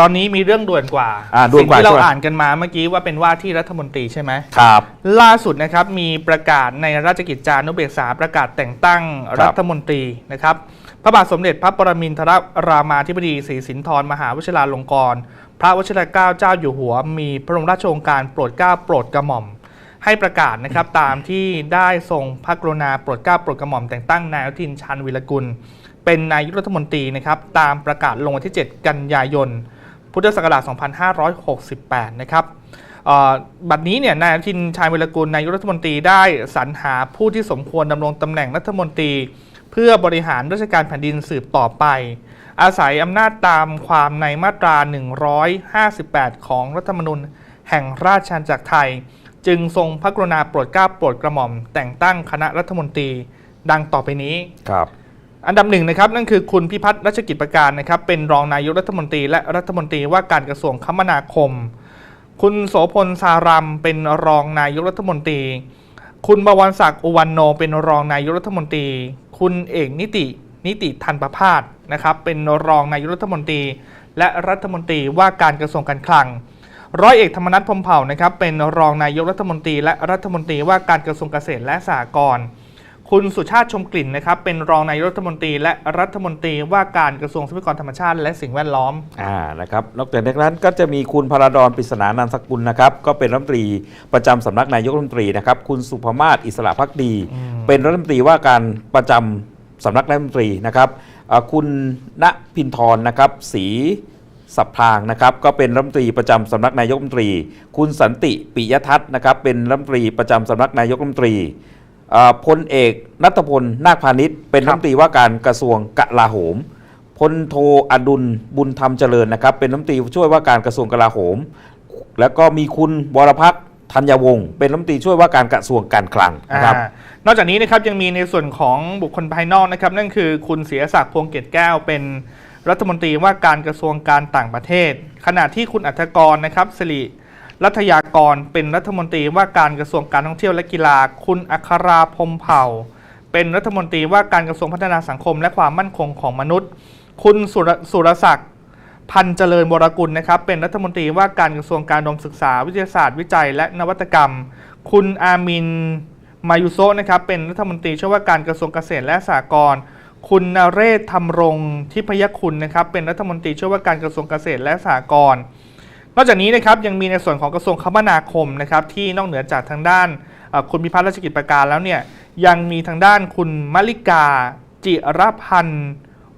ตอนนี้มีเรื่องด่วนกว่าอ่าด่วนสิ่งกว่าที่เราใช่ไหม อ่านกันมาเมื่อกี้ว่าเป็นว่าที่รัฐมนตรีใช่ไหม ครับ ล่าสุดนะครับมีประกาศในราชกิจจานุเบกษาประกาศแต่งตั้งครับรัฐมนตรีนะครับ พระบาทสมเด็จพระปรมินทรรามาธิบดีศรีสินธรมหาวิชาลงกรณ์พระวชิรเกล้าเจ้าอยู่หัว มีพระบรมราชโองการโปรดเกล้าโปรดกระหม่อม ให้ประกาศนะครับตามที่ได้ทรงพระกรุณาโปรดเกล้าโปรดกระหม่อมแต่งตั้งนายอนุทินชาญวิรกุล เป็นนายกรัฐมนตรีนะครับตามประกาศลงวันที่ 7 กันยายน พุทธศักราช 2568 นะครับบัดนี้เนี่ยนายอนุทินชาญวิรกุลนายกรัฐมนตรีได้สรรหาผู้ที่สมควรดำรงตำแหน่งรัฐมนตรี เพื่อบริหารราชการแผ่นดินสืบต่อไป อาศัยอำนาจตามความในมาตรา 158 ของรัฐธรรมนูญแห่งราชอาณาจักรไทย จึงทรงพระกรุณาโปรดเกล้าโปรดกระหม่อม แต่งตั้งคณะรัฐมนตรีดังต่อไปนี้ครับ อันดับหนึ่งนะครับนั่นคือคุณพิพัฒน์รัชกิจประการนะครับเป็นรองนายกรัฐมนตรีและรัฐมนตรีว่าการกระทรวงคมนาคม คุณโสพลสารัมเป็นรองนายกรัฐมนตรี คุณบวรศักดิ์อุวันโน เป็นรองนายกรัฐมนตรี คุณเอกนิตินิติทันประพาสนะครับเป็นรองนายกรัฐมนตรี และรัฐมนตรีว่าการกระทรวงการคลัง ร้อยเอกธรรมนัฐพรมเผ่านะครับเป็นรองนายกรัฐมนตรี และรัฐมนตรีว่าการกระทรวงเกษตรและสหกรณ์ คุณสุชาติชมกลิ่นนะครับเป็นรองนายกรัฐมนตรี และรัฐมนตรีว่าการกระทรวงทรัพยากรธรรมชาติ และสิ่งแวดล้อมอ่านะครับนอกจากนั้นก็จะมีคุณพระดอนปริศนานันสกุลนะครับก็เป็นรัฐมนตรีประจำสำนักนายกรัฐมนตรีนะครับคุณสุภมาศอิสระพักดีอืมเป็นรัฐมนตรีว่าการประจำสำนักนายกรัฐมนตรีนะครับอ่าคุณณพินทรนะครับศรีสับพลางนะครับก็เป็นรัฐมนตรีประจำสำนักนายกรัฐมนตรี คุณสันติปิยทัศน์นะครับเป็นรัฐมนตรีประจำสำนักนายกรัฐมนตรีอ่า พลเอกนัทพลนาคพาณิชย์เป็นรัฐมนตรีว่าการกระทรวงกลาโหมพลโทอดุลบุญธรรมเจริญนะครับ เป็นรัฐมนตรีช่วยว่าการกระทรวงกลาโหม แล้วก็มีคุณวรพักษธัญวงศ์เป็นรัฐมนตรีช่วยว่าการกระทรวงการคลังนะครับอ่านอกจากนี้นะครับยังมีในส่วนของบุคคลภายนอกนะครับ นั่นคือคุณเสียศักดิ์พวงเกตแก้วเป็นรัฐมนตรีว่าการกระทรวงการต่างประเทศ ขณะที่คุณอัธกรนะครับสิริ รัฐยากรเป็นรัฐมนตรีว่าการกระทรวงการท่องเที่ยวและกีฬา คุณอัคราพรมเผ่า เป็นรัฐมนตรีว่าการกระทรวงพัฒนาสังคมและความมั่นคงของมนุษย์ คุณสุรสุรศักดิ์พันเจริญวรกุลนะครับ เป็นรัฐมนตรีว่าการกระทรวงการอุดมศึกษาวิทยาศาสตร์วิจัย และนวัตกรรม คุณอามินมายุโซนะครับ เป็นรัฐมนตรีช่วยว่าการกระทรวงเกษตรและสหกรณ์คุณนเรศธรรมรงค์ทิพยคุณนะครับ เป็นรัฐมนตรีช่วยว่าการกระทรวงเกษตรและสหกรณ์ นอกจากนี้นะครับยังมีในส่วนของกระทรวงคมนาคมนะครับที่นอกเหนือจากทางด้านเอ่อคุณพิพัฒน์ราชกิจประการแล้วเนี่ยยังมีทางด้านคุณมลิกา จิรพันธ์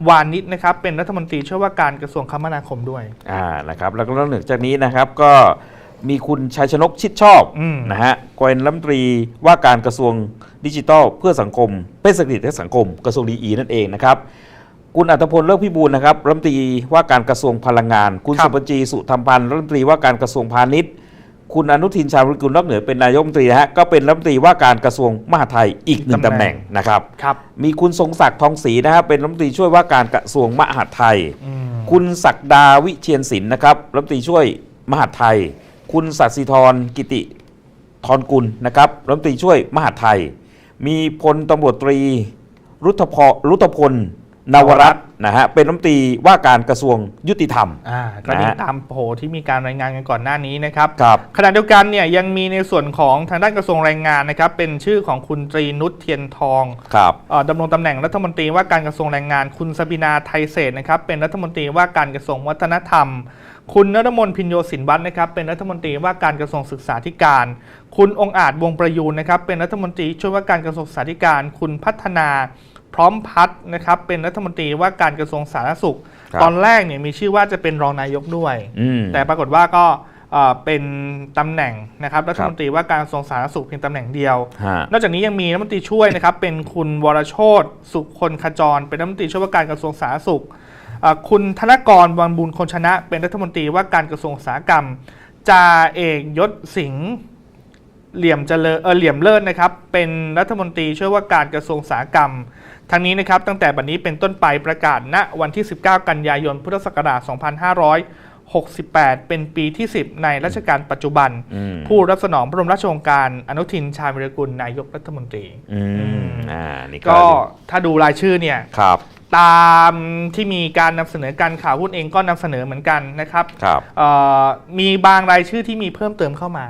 วานิชนะครับเป็นรัฐมนตรีช่วยว่าการกระทรวงคมนาคมด้วยอ่านะครับแล้วก็นอกเหนือจากนี้นะครับก็มีคุณชัยชนกชิดชอบอืมนะฮะเป็นรัฐมนตรีว่าการกระทรวงดิจิทัล เพื่อสังคม เป็นเศรษฐกิจและสังคม กระทรวงดีอีนั่นเองนะครับ คุณอัตพลเลิกพิบูลนะครับรัฐมนตรีว่าการกระทรวงพลังงาน คุณครับสุปจีสุธรรมพันธ์รัฐมนตรีว่าการกระทรวงพาณิชย์ คุณอนุทินชาญวิรกุลนอกเหนือเป็นนายกรัฐมนตรีนะฮะก็เป็นรัฐมนตรีว่าการกระทรวงมหาดไทยอีกหนึ่งตำแหน่งนะครับ ครับ มีคุณทรงศักดิ์ทองศรีนะครับเป็นรัฐมนตรีช่วยว่าการกระทรวงมหาดไทย อืม คุณศักดาวิเชียนศิลป์นะครับรัฐมนตรีช่วยมหาดไทย คุณสัตย์สิธรกิติธรกุลนะครับรัฐมนตรีช่วยมหาดไทย มีพลตำรวจตรี รุทพรุทพล นวรัตน์นะฮะเป็นรัฐมนตรีว่าการกระทรวงยุติธรรม อ่าก็นะนี่ฮะตามโผที่มีการรายงานกันก่อนหน้านี้นะครับครับ ขณะเดียวกันเนี่ยยังมีในส่วนของทางด้านกระทรวงแรงงานนะครับเป็นชื่อของคุณตรีนุชเทียนทองครับ เอ่อดำรงตำแหน่งรัฐมนตรีว่าการกระทรวงแรงงาน คุณสบินาไทยเศรษฐ์นะครับเป็นรัฐมนตรีว่าการกระทรวงวัฒนธรรม คุณนรมนพินโยสินวัฒน์นะครับเป็นรัฐมนตรีว่าการกระทรวงศึกษาธิการ คุณองค์อาจวงประยูนนะครับเป็นรัฐมนตรีช่วยว่าการกระทรวงศึกษาธิการ คุณพัฒนา พร้อมพัฒน์นะครับเป็นรัฐมนตรีว่าการกระทรวงสาธารณสุขครับตอนแรกเนี่ยมีชื่อว่าจะเป็นรองนายกด้วยอืมแต่ปรากฏว่าก็เอ่อเป็นตำแหน่งนะครับรัฐมนตรีว่าการกระทรวงสาธารณสุขเพียงตำแหน่งเดียวฮะนอกจากนี้ยังมีรัฐมนตรีช่วยนะครับเป็นคุณวรโชตสุคนขจร เป็นรัฐมนตรีช่วยว่าการกระทรวงสาธารณสุขเอ่อคุณธนกรวังบุญคนชนะ เป็นรัฐมนตรีว่าการกระทรวงอุตสาหกรรมจ่าเอกยศสิงห์เหลี่ยมเจริญเออเหลี่ยมเลิศนะครับเป็นรัฐมนตรีช่วยว่าการกระทรวงอุตสาหกรรม ทั้งนี้นะครับตั้งแต่บัดนี้เป็นต้นไปประกาศณวันที่ 19 กันยายน พุทธศักราช 2568 เป็นปีที่ 10 ในรัชกาลปัจจุบันอืมผู้รับสนองพระบรมราชโองการอนุทินชาญวิรกุลนายกรัฐมนตรีอืมอ่านี่ก็ก็ถ้าดูรายชื่อเนี่ยครับตามที่มีการนำเสนอการข่าวหุ้นเองก็นำเสนอเหมือนกันนะครับครับเอ่อมีบางรายชื่อที่มีเพิ่มเติมเข้ามา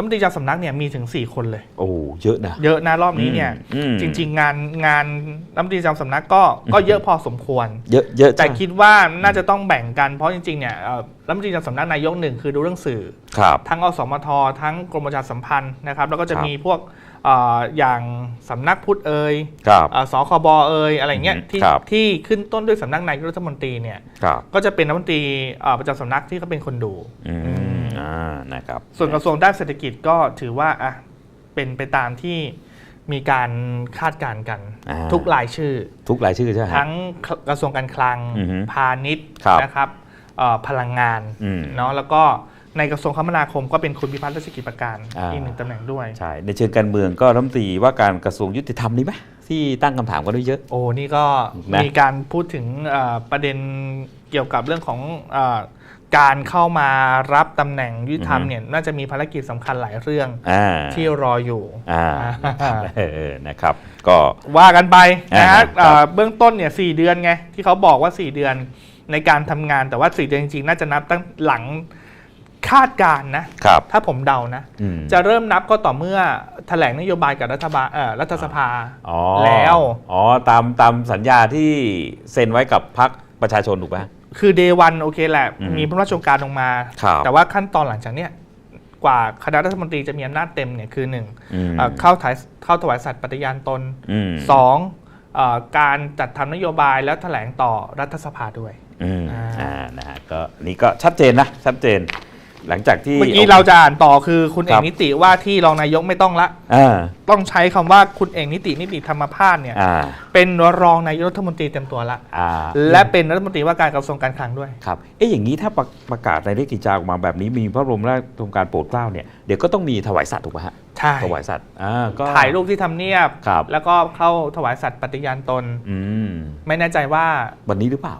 อือหือรัฐมนตรีประจำสำนักเนี่ยมีถึง 4 คนเลย โอ้เยอะนะ เยอะนะรอบนี้เนี่ยอืม จริง ๆ งานงานรัฐมนตรีประจำสำนักก็ก็เยอะพอสมควร เยอะเยอะแต่จังคิดว่าน่าจะต้องแบ่งกันเพราะจริงๆเนี่ยเอ่อรัฐมนตรีประจำสำนักนายกหนึ่งคือดูเรื่องสื่อ ครับ ทั้งอสมททั้งกรมประชาสัมพันธ์นะครับ แล้วก็จะครับมีพวกเอ่ออย่างสำนักพุทธเอ่ยครับเอ่อสคบเอ่ยอะไรเงี้ยอืมที่ครับที่ขึ้นต้นด้วยสำนักนายกรัฐมนตรีเนี่ยครับก็จะเป็นรัฐมนตรีเอ่อประจำสำนักที่เขาเป็นคนดูอือืมมอ่านะครับส่วนกระทรวงด้านเศรษฐกิจก็ถือว่าอะเป็นไปตามที่มีการคาดการณ์กันอ่าทุกรายชื่อ ทุกรายชื่อใช่ไหมฮะทั้งกระทรวงการคลังอือฮึพาณิชย์ครับนะครับเอ่อพลังงานอืมเนาะแล้วก็ ในกระทรวงคมนาคมก็เป็นคุณพิพัฒน์รัชกิจประการอ่า อีกหนึ่งตำแหน่งด้วย ใช่ในเชิงการเมืองก็รัฐมนตรีว่าการกระทรวงยุติธรรมนี่ไหมที่ตั้งคำถามกันไว้เยอะ โอ้นี่ก็นะมีการพูดถึงเอ่อประเด็นเกี่ยวกับเรื่องของเออการเข้ามารับตำแหน่งยุติธรรมเนี่ยน่าจะมีภารกิจสำคัญหลายเรื่องอ่าที่รออยู่ อ่าอ่าเออนะครับ ก็ ว่ากันไปนะอ่าครัฮะบเอ่อเบื้องต้นเนี่ยสเดือนไงที่เขาบอกว่า 4 เดือนในการทำงานแต่ว่า 4 เดือนจริงๆ น่าจะนับตั้งหลัง คาดการณ์นะครับถ้าผมเดานะอืมจะเริ่มนับก็ต่อเมื่อแถลงนโยบายกับรัฐบาลเอ่อรัฐสภาอ๋อแล้ว อ๋อ ตามตามสัญญาที่เซ็นไว้กับพรรคประชาชนถูกไหมคือเดวันโอเคแหละอืมมีพระราชโองการลงมาครับแต่ว่าขั้นตอนหลังจากเนี้ยกว่าคณะรัฐมนตรีจะมีอำนาจเต็มเนี่ยคือหนึ่งอืมเอ่อเข้าถายเข้าถวายสัตย์ปฏิญาณตนอืมสองเอ่อการจัดทำนโยบายแล้วแถลงต่อรัฐสภาด้วยอืมอ่าอ่านะฮะก็นี่ก็ชัดเจนนะชัดเจน หลังจากที่เมื่อกี้เราจะอ่านต่อคือคุณเอครักบนิติว่าที่รองนายกไม่ต้องละอ่าต้องใช้คำว่าคุณเอกนิตินิติธรรมพาสเนี่ยอ่าเป็นรองนายกรัฐมนตรีเต็มตัวละอ่าและเป็นรัฐมนตรีว่าการกระทรวงการคลังด้วยครับเอ๊ะอย่างนี้ถ้าประประกาศในเลขกิจจาออกมาแบบนี้มีพระบรมราชโองการโปรดเกล้าเนี่ยเดี๋ยวก็ต้องมีถวายสัตว์ถูกไหมฮะใช่ถวายสัตว์อ่าก็ถ่ายรูปที่ทำเนียบครับแล้วก็เข้าถวายสัตย์ปฏิญาณตนอืมไม่แน่ใจว่าวันนี้หรือเปล่า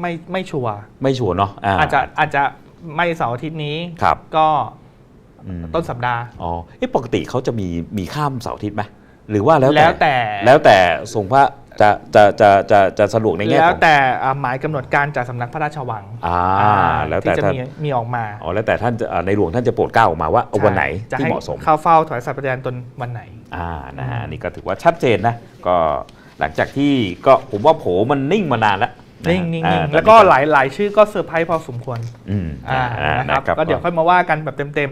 ไม่ไม่ชัวร์ไม่ชัวร์เนาะอาจจะอาจจะ ไม่เสาร์อาทิตย์นี้ครับ ก็อืมต้นสัปดาห์ อ๋อเอ๊ะปกติเขาจะมีมีข้ามเสาร์อาทิตย์ไหมหรือว่าแล้วแล้วแต่ แล้วแต่ทรงพระจะจะจะจะจะสะดวกในแง่แล้ขวองแต่อ่าหมายกำหนดการจากสำนักพระราชวังอ่าอ่าแล้วแต่ที่จะท่านมีมีออกมาอ๋อแล้วแต่ท่านจะอ่าในหลวงท่านจะโปรดเกล้าออกมาว่าเอาวันไหนจะที่ให้เหมาะสมเข้าเฝ้าถวายสัตย์ปฏิญาณตนวันไหน อ่านะฮะนี่ก็ถือว่าชัดเจนนะ ก็หลังจากที่ก็ผมว่าโผมันนิ่งมานานแล้วะ นิ่งนิ่งอ่านิ่งแล้วก็หลายหลายชื่อก็เซอร์ไพรส์พอสมควรอืมอ่าอ่านะครับนะครับก็เดี๋ยวค่อยมาว่ากันแบบเต็มๆ